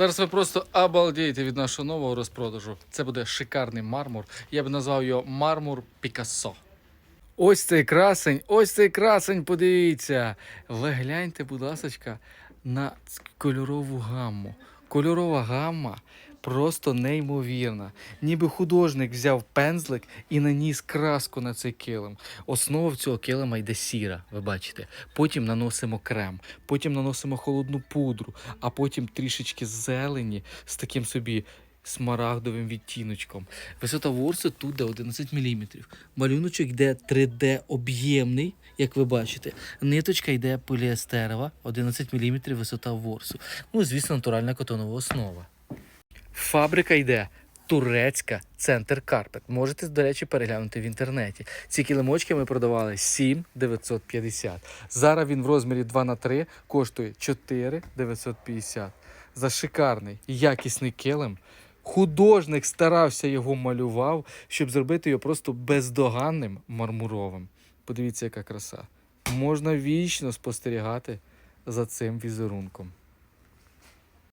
Зараз ви просто обалдієте від нашого нового розпродажу. Це буде шикарний мармур. Я б назвав його мармур Пікассо. Ось цей красень, ось цей красень, подивіться. Ви гляньте, будь ласка, на кольорову гамму. Кольорова гамма просто неймовірна. Ніби художник взяв пензлик і наніс краску на цей килим. Основа в цього килима йде сіра, ви бачите. Потім наносимо крем, потім наносимо холодну пудру, а потім трішечки зелені з таким собі смарагдовим відтіночком. Висота ворсу тут де 11 мм. Малюночок йде 3D об'ємний, як ви бачите. Ниточка йде поліестерова, 11 мм висота ворсу. Ну, звісно, натуральна котонова основа. Фабрика йде. Турецька центр Карпет. Можете, до речі, переглянути в інтернеті. Ці килимочки ми продавали 7 950. Зараз він в розмірі 2 на 3 коштує 4 950. За шикарний, якісний килим. Художник старався його малював, щоб зробити його просто бездоганним мармуровим. Подивіться, яка краса. Можна вічно спостерігати за цим візерунком.